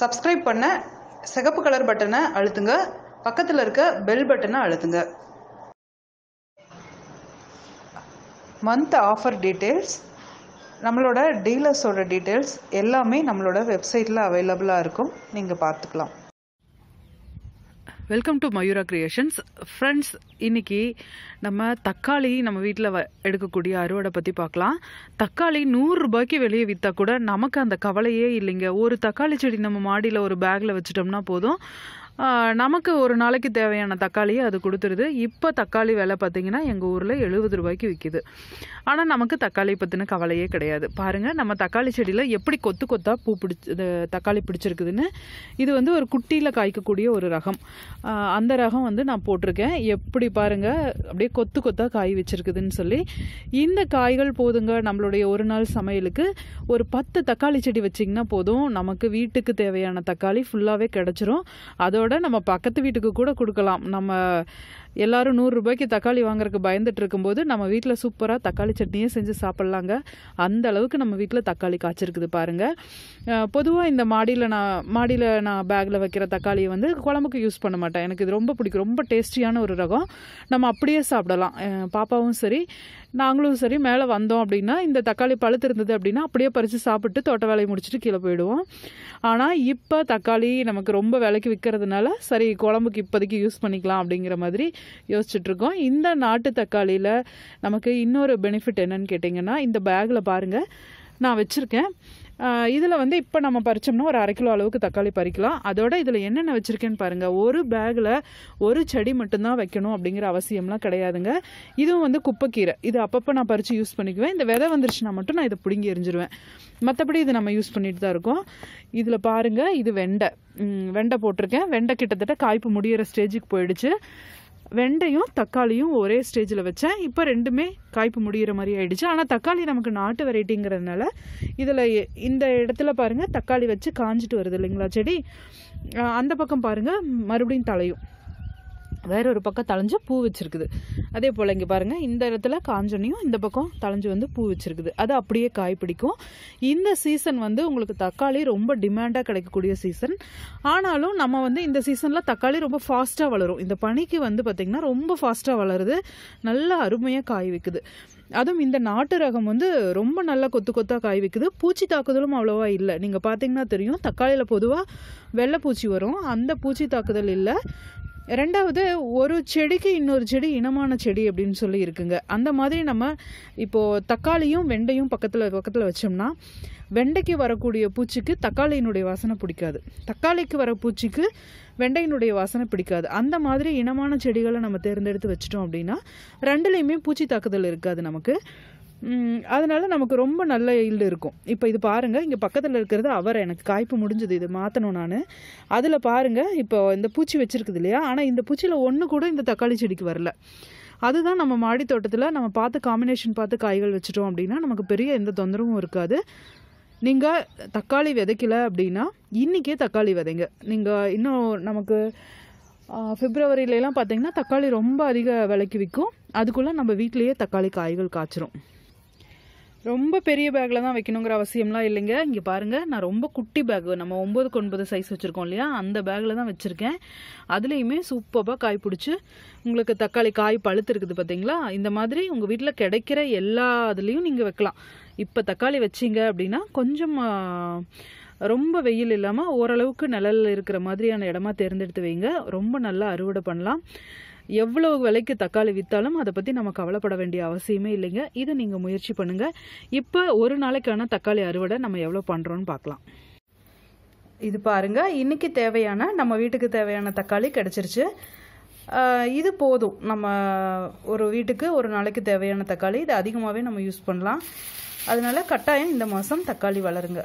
Subscribe பண்ண சிகப்பு colour பட்டனை அழுத்துங்க. பக்கத்தில் இருக்க பெல் பட்டனை அழுத்துங்க. மந்த் ஆஃபர் டீட்டெயில்ஸ் நம்மளோட டீலர்ஸோட டீட்டெயில்ஸ் எல்லாமே நம்மளோட வெப்சைட்டில் அவைலபிளாக இருக்கும். நீங்கள் பார்த்துக்கலாம். Welcome to Mayura creations friends இன்னைக்கு நம்ம தக்காளி நம்ம வீட்டில் வ எடுக்கக்கூடிய அறுவடை பற்றி பார்க்கலாம். தக்காளி நூறு ரூபாய்க்கு வெளியே விற்றா கூட நமக்கு அந்த கவலையே இல்லைங்க. ஒரு தக்காளி செடி நம்ம மாடியில் ஒரு பேக்கில் வச்சிட்டோம்னா போதும். நமக்கு ஒரு நாளைக்கு தேவையான தக்காளியை அது கொடுத்துருது. இப்போ தக்காளி விலை பார்த்தீங்கன்னா எங்கள் ஊரில் எழுபது ரூபாய்க்கு விற்கிது ஆனால் நமக்கு தக்காளி பற்றின கவலையே கிடையாது. பாருங்கள் நம்ம தக்காளி செடியில் எப்படி கொத்து கொத்தாக பூ பிடிச்சி தக்காளி பிடிச்சிருக்குதுன்னு இது வந்து ஒரு குட்டியில் காய்க்கக்கூடிய ஒரு ரகம். அந்த ரகம் வந்து நான் போட்டிருக்கேன். எப்படி பாருங்கள் அப்படியே கொத்து கொத்தாக காய் வச்சிருக்குதுன்னு சொல்லி இந்த காய்கள் போதுங்க. நம்மளுடைய ஒரு நாள் சமையலுக்கு ஒரு பத்து தக்காளி செடி வச்சிங்கன்னா போதும். நமக்கு வீட்டுக்கு தேவையான தக்காளி ஃபுல்லாகவே கிடச்சிரும். அதோட நம்ம பக்கத்து வீட்டுக்கு கூட கொடுக்கலாம். நம்ம எல்லாரும் நூறு ரூபாய்க்கு தக்காளி வாங்குறதுக்கு பயந்துட்டு இருக்கும்போது நம்ம வீட்டில் சூப்பராக தக்காளி சட்னியே செஞ்சு சாப்பிட்லாங்க. அந்த அளவுக்கு நம்ம வீட்டில் தக்காளி காய்ச்சிருக்குது பாருங்க. பொதுவாக இந்த மாடியில் நான் மாடியில் நான் பேக்கில் வைக்கிற தக்காளியை வந்து குழம்புக்கு யூஸ் பண்ண மாட்டேன். எனக்கு இது ரொம்ப பிடிக்கும். ரொம்ப டேஸ்டியான ஒரு ரகம். நம்ம அப்படியே சாப்பிடலாம். பாப்பாவும் சரி. நாங்களும் சரி மேலே வந்தோம் அப்படின்னா இந்த தக்காளி பழுத்து இருந்தது அப்படின்னா அப்படியே பறித்து சாப்பிட்டு தோட்ட வேலையை முடிச்சுட்டு கீழே போயிடுவோம். ஆனால் இப்போ தக்காளி நமக்கு ரொம்ப விலைக்கு விற்கிறதுனால சரி குழம்புக்கு இப்போதைக்கு யூஸ் பண்ணிக்கலாம் அப்படிங்கிற மாதிரி யோசிச்சுட்ருக்கோம் இந்த நாட்டு தக்காளியில் நமக்கு இன்னொரு பெனிஃபிட் என்னன்னு கேட்டிங்கன்னா இந்த பேக்கில் பாருங்கள் நான் வச்சுருக்கேன். இதில் வந்து இப்போ நம்ம பறித்தோம்னா ஒரு அரை கிலோ அளவுக்கு தக்காளி பறிக்கலாம். அதோட இதில் என்னென்ன வச்சுருக்கேன்னு பாருங்கள் ஒரு பேக்கில் ஒரு செடி மட்டும்தான் வைக்கணும் அப்படிங்கிற அவசியம்லாம் கிடையாதுங்க. இதுவும் வந்து குப்பைக்கீரை. இது அப்பப்போ நான் பறித்து யூஸ் பண்ணிக்குவேன். இந்த விதை வந்துருச்சுன்னா மட்டும் நான் இதை பிடுங்கி எரிஞ்சிருவேன். மற்றபடி இது நம்ம யூஸ் பண்ணிட்டு தான் இருக்கோம். இதில் பாருங்கள் இது வெண்டை. வெண்டை போட்டிருக்கேன். வெண்டை கிட்டத்தட்ட காய்ப்பு முடியிற ஸ்டேஜுக்கு போயிடுச்சு. வெண்டையும் தக்காளியும் ஒரே ஸ்டேஜில் வச்சேன். இப்போ ரெண்டுமே காய்ப்பு முடிகிற மாதிரி ஆயிடுச்சு. ஆனால் தக்காளி நமக்கு நாட்டு வெரைட்டிங்கிறதுனால இதில் இந்த இடத்துல பாருங்கள் தக்காளி வச்சு காஞ்சிட்டு வருது இல்லைங்களா செடி? அந்த பக்கம் பாருங்கள் மறுபடியும் தலையும். வேற ஒரு பக்கம் தளைஞ்சு பூ வச்சிருக்குது. அதே போல் இங்கே பாருங்கள் இந்த இடத்துல காஞ்சனையும் இந்த பக்கம் தளைஞ்சு வந்து பூ வச்சிருக்குது. அது அப்படியே காய் பிடிக்கும். இந்த சீசன் வந்து உங்களுக்கு தக்காளி ரொம்ப டிமாண்டாக கிடைக்கக்கூடிய சீசன் ஆனாலும் நம்ம வந்து இந்த சீசனில் தக்காளி ரொம்ப ஃபாஸ்ட்டாக வளரும். இந்த பனிக்கு வந்து பார்த்திங்கன்னா ரொம்ப ஃபாஸ்ட்டாக வளருது. நல்லா அருமையாக காய் வைக்குது. அதுவும் இந்த நாட்டு ரகம் வந்து ரொம்ப நல்லா கொத்து கொத்தாக காய் வைக்குது. பூச்சி தாக்குதலும் அவ்வளோவா இல்லை. நீங்கள் பார்த்தீங்கன்னா தெரியும் தக்காளியில் பொதுவாக வெள்ளை பூச்சி வரும். அந்த பூச்சி தாக்குதல் இல்லை. ரெண்டாவது ஒரு செடிக்கு இன்னொரு செடி இனமான செடி அப்படின்னு சொல்லி இருக்குங்க. அந்த மாதிரி நம்ம இப்போது தக்காளியும் வெண்டையும் பக்கத்தில் பக்கத்தில் வச்சோம்னா வெண்டைக்கு வரக்கூடிய பூச்சிக்கு தக்காளியினுடைய வாசனை பிடிக்காது. தக்காளிக்கு வர பூச்சிக்கு வெண்டையினுடைய வாசனை பிடிக்காது. அந்த மாதிரி இனமான செடிகளை நம்ம தேர்ந்தெடுத்து வச்சிட்டோம் அப்படின்னா ரெண்டுலேயுமே பூச்சி தாக்குதல் இருக்காது நமக்கு. அதனால நமக்கு ரொம்ப நல்ல ஈல்டு இருக்கும். இப்போ இது பாருங்க இங்கே பக்கத்தில் இருக்கிறது அவரை எனக்கு காய்ப்பு முடிஞ்சது இது மாற்றணும் நான். அதில் பாருங்க இப்போ இந்த பூச்சி வச்சிருக்குது இல்லையா? ஆனால் இந்த பூச்சியில் ஒன்று கூட இந்த தக்காளி செடிக்கு வரல. அதுதான் நம்ம மாடி தோட்டத்தில் நம்ம பார்த்து காம்பினேஷன் பார்த்து காய்கள் வச்சுட்டோம் அப்படின்னா நமக்கு பெரிய எந்த தொந்தரவும் இருக்காது. நீங்கள் தக்காளி விதைக்கல அப்படின்னா இன்றைக்கே தக்காளி விதைங்க. நீங்கள் இன்னும் நமக்கு ஃபிப்ரவரியிலலாம் பார்த்தீங்கன்னா தக்காளி ரொம்ப அதிக விலைக்கு விற்கும் அதுக்குள்ளே நம்ம வீட்டிலேயே தக்காளி காய்கள் காய்ச்சிரும். ரொம்ப பெரிய பேக்கில் தான் வைக்கணுங்கிற அவசியம்லாம் இல்லைங்க. இங்கே பாருங்கள் நான் ரொம்ப குட்டி பேக் நம்ம ஒம்பதுக்கு ஒன்பது சைஸ் வச்சுருக்கோம் இல்லையா? அந்த பேக்கில் தான் வச்சுருக்கேன். அதுலேயுமே சூப்பராக காய் பிடிச்சி உங்களுக்கு தக்காளி காய் பழுத்து இருக்குது பார்த்தீங்களா இந்த மாதிரி உங்கள் வீட்டில் கிடைக்கிற எல்லா இதுலேயும் நீங்கள் வைக்கலாம். இப்போ தக்காளி வச்சிங்க அப்படின்னா கொஞ்சம் ரொம்ப வெயில் இல்லாமல் ஓரளவுக்கு நிழல் இருக்கிற மாதிரியான இடமா தேர்ந்தெடுத்து வைங்க. ரொம்ப நல்லா அறுவடை பண்ணலாம். எவ்வளவு விலைக்கு தக்காளி விற்றாலும் அதை பற்றி நம்ம கவலைப்பட வேண்டிய அவசியமே இல்லைங்க. இதை நீங்கள் முயற்சி பண்ணுங்கள் இப்போ ஒரு நாளைக்கான தக்காளி அறுவடை நம்ம எவ்வளோ பண்ணுறோன்னு பார்க்கலாம். இது பாருங்கள் இன்றைக்கி தேவையான நம்ம வீட்டுக்கு தேவையான தக்காளி கிடச்சிருச்சு. இது போதும். நம்ம ஒரு வீட்டுக்கு ஒரு நாளைக்கு தேவையான தக்காளி இது அதிகமாகவே நம்ம யூஸ் பண்ணலாம். அதனால கட்டாயம் இந்த மாதம் தக்காளி வளருங்க.